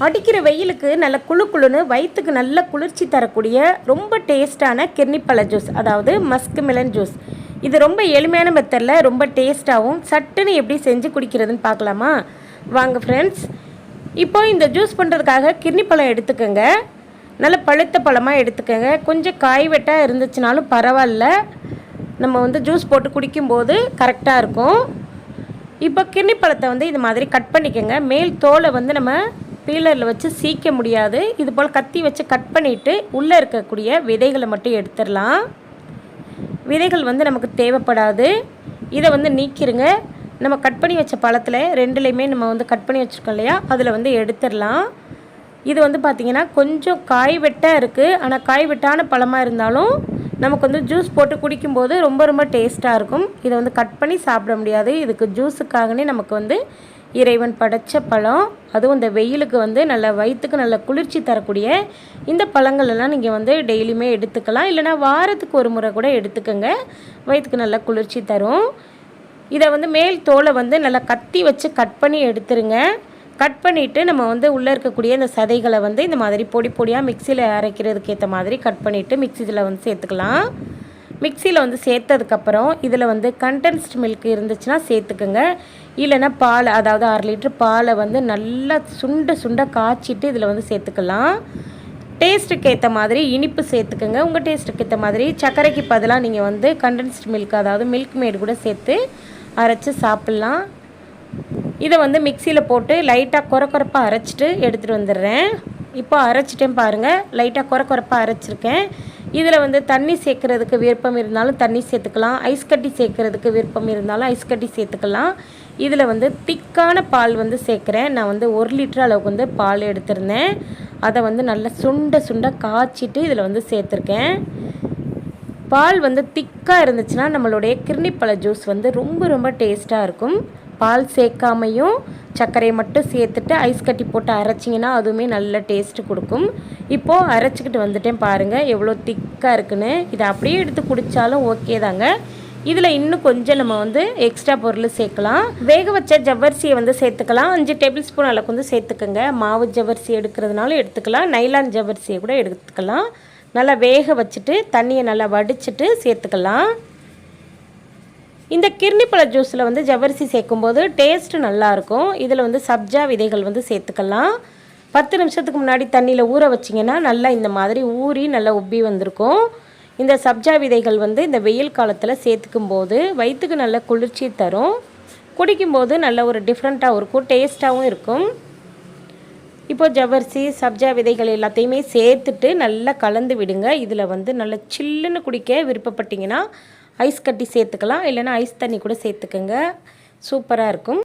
அடிக்கிற வெயிலுக்கு நல்ல குளு குளுன்னு வயிற்றுக்கு நல்ல குளிர்ச்சி தரக்கூடிய ரொம்ப டேஸ்டான கிர்னிப்பழ ஜூஸ் அதாவது மஸ்க் மிலன் ஜூஸ். இது ரொம்ப எளிமையான மெத்தடில் ரொம்ப டேஸ்ட்டாகவும் சட்டுன்னு எப்படி செஞ்சு குடிக்கிறதுன்னு பார்க்கலாமா? வாங்க ஃப்ரெண்ட்ஸ் இப்போ இந்த ஜூஸ் பண்ணுறதுக்காக கிர்னி பழம் எடுத்துக்கோங்க. நல்ல பழுத்த பழமாக எடுத்துக்கோங்க. கொஞ்சம் காய் வெட்டாக இருந்துச்சுனாலும் பரவாயில்ல. நம்ம வந்து ஜூஸ் போட்டு குடிக்கும்போது கரெக்டாக இருக்கும். இப்போ கிர்னி பழத்தை வந்து இது மாதிரி கட் பண்ணிக்கோங்க. மேல் தோலை வந்து நம்ம பீலரில் வச்சு சீக்க முடியாது. இது போல் கத்தி வச்சு கட் பண்ணிவிட்டு உள்ளே இருக்கக்கூடிய விதைகளை மட்டும் எடுத்துடலாம். விதைகள் வந்து நமக்கு தேவைப்படாது. இதை வந்து நீக்கிருங்க. நம்ம கட் பண்ணி வச்ச பழத்தில் ரெண்டுலேயுமே நம்ம வந்து கட் பண்ணி வச்சுருக்கோம் இல்லையா? அதில் வந்து எடுத்துடலாம். இது வந்து பார்த்திங்கன்னா கொஞ்சம் காய் வெட்டாக இருக்குது ஆனால் காய் வெட்டான பழமாக இருந்தாலும் நமக்கு வந்து ஜூஸ் போட்டு குடிக்கும்போது ரொம்ப ரொம்ப டேஸ்ட்டாக இருக்கும். இதை வந்து கட் பண்ணி சாப்பிட முடியாது. இதுக்கு ஜூஸுக்காகனே நமக்கு வந்து இறைவன் படைச்ச பழம். அதுவும் இந்த வெயிலுக்கு வந்து நல்ல வயிற்றுக்கு நல்ல குளிர்ச்சி தரக்கூடிய இந்த பழங்கள் எல்லாம் நீங்கள் வந்து டெய்லியுமே எடுத்துக்கலாம். இல்லைனா வாரத்துக்கு ஒரு முறை கூட எடுத்துக்கோங்க. வயிற்றுக்கு நல்ல குளிர்ச்சி தரும். இதை வந்து மேல் தோலை வந்து நல்லா கத்தி வச்சு கட் பண்ணி எடுத்துருங்க. கட் பண்ணிவிட்டு நம்ம வந்து உள்ளே இருக்கக்கூடிய இந்த சதைகளை வந்து இந்த மாதிரி பொடி பொடியாக மிக்சியில் அரைக்கிறதுக்கு ஏற்ற மாதிரி கட் பண்ணிவிட்டு மிக்சியில் வந்து சேர்த்துக்கலாம். மிக்சியில் வந்து சேர்த்ததுக்கப்புறம் இதில் வந்து கண்டென்ஸ்ட் மில்க் இருந்துச்சுன்னா சேர்த்துக்குங்க. இல்லைன்னா பால் அதாவது அரை லிட்டர் பாலை வந்து நல்லா சுண்ட சுண்ட காய்ச்சிட்டு இதில் வந்து சேர்த்துக்கலாம். டேஸ்ட்டுக்கு ஏற்ற மாதிரி இனிப்பு சேர்த்துக்குங்க. உங்கள் டேஸ்ட்டுக்கு ஏற்ற மாதிரி சர்க்கரைக்கு பதிலாக நீங்கள் வந்து கண்டென்ஸ்ட் மில்க் அதாவது மில்க் மேடு கூட சேர்த்து அரைச்சி சாப்பிட்லாம். இதை வந்து மிக்சியில் போட்டு லைட்டாக குறை குறைப்பாக அரைச்சிட்டு எடுத்துகிட்டு வந்துடுறேன். இப்போ அரைச்சிட்டேன் பாருங்கள் லைட்டாக குறை குறைப்பாக அரைச்சிருக்கேன். இதில் வந்து தண்ணி சேர்க்குறதுக்கு விருப்பம் இருந்தாலும் தண்ணி சேர்த்துக்கலாம். ஐஸ் கட்டி சேர்க்குறதுக்கு விருப்பம் இருந்தாலும் ஐஸ் கட்டி சேர்த்துக்கலாம். இதில் வந்து திக்கான பால் வந்து சேர்க்குறேன். நான் வந்து ஒரு லிட்டர் அளவுக்கு வந்து பால் எடுத்திருந்தேன். அதை வந்து நல்லா சுண்ட சுண்ட காய்ச்சிட்டு இதில் வந்து சேர்த்துருக்கேன். பால் வந்து திக்காக இருந்துச்சுன்னா நம்மளுடைய கிருணிப்பழ ஜூஸ் வந்து ரொம்ப ரொம்ப டேஸ்ட்டாக இருக்கும். பால் சேர்க்காமையும் சர்க்கரையை மட்டும் சேர்த்துட்டு ஐஸ் கட்டி போட்டு அரைச்சிங்கன்னா அதுவுமே நல்ல டேஸ்ட்டு கொடுக்கும். இப்போது அரைச்சிக்கிட்டு வந்துட்டேன் பாருங்கள் எவ்வளோ திக்காக இருக்குன்னு. இதை அப்படியே எடுத்து குடித்தாலும் ஓகே தாங்க. இதில் இன்னும் கொஞ்சம் நம்ம வந்து எக்ஸ்ட்ரா பொருள் சேர்க்கலாம். வேக வச்ச ஜவ்வரிசியை வந்து சேர்த்துக்கலாம். அஞ்சு டேபிள் ஸ்பூன் அளவுக்கு வந்து சேர்த்துக்கோங்க. மாவு ஜவ்வரிசி எடுக்கிறதுனாலும் எடுத்துக்கலாம். நைலான் ஜவ்வரிசியை கூட எடுத்துக்கலாம். நல்லா வேக வச்சுட்டு தண்ணியை நல்லா வடிச்சிட்டு சேர்த்துக்கலாம். இந்த கிர்ணிப்பழ ஜூஸில் வந்து ஜவ்வரிசி சேர்க்கும்போது டேஸ்ட்டு நல்லாயிருக்கும். இதில் வந்து சப்ஜா விதைகள் வந்து சேர்த்துக்கலாம். பத்து நிமிஷத்துக்கு முன்னாடி தண்ணியில் ஊற வச்சிங்கன்னா நல்லா இந்த மாதிரி ஊறி நல்லா உப்பி வந்திருக்கும். இந்த சப்ஜா விதைகள் வந்து இந்த வெயில் காலத்தில் சேர்த்துக்கும் போது வயிற்றுக்கு நல்ல குளிர்ச்சி தரும். குடிக்கும்போது நல்ல ஒரு டிஃப்ரெண்ட்டாகவும் இருக்கும் டேஸ்ட்டாகவும் இருக்கும். இப்போ ஜவ்வரிசி சப்ஜா விதைகள் எல்லாத்தையுமே சேர்த்துட்டு நல்லா கலந்து விடுங்க. இதில் வந்து நல்லா சில்லுன்னு குடிக்க விருப்பப்பட்டிங்கன்னா ஐஸ் கட்டி சேர்த்துக்கலாம் இல்லைன்னா ஐஸ் தண்ணி கூட சேர்த்துக்கோங்க. சூப்பராக இருக்கும்.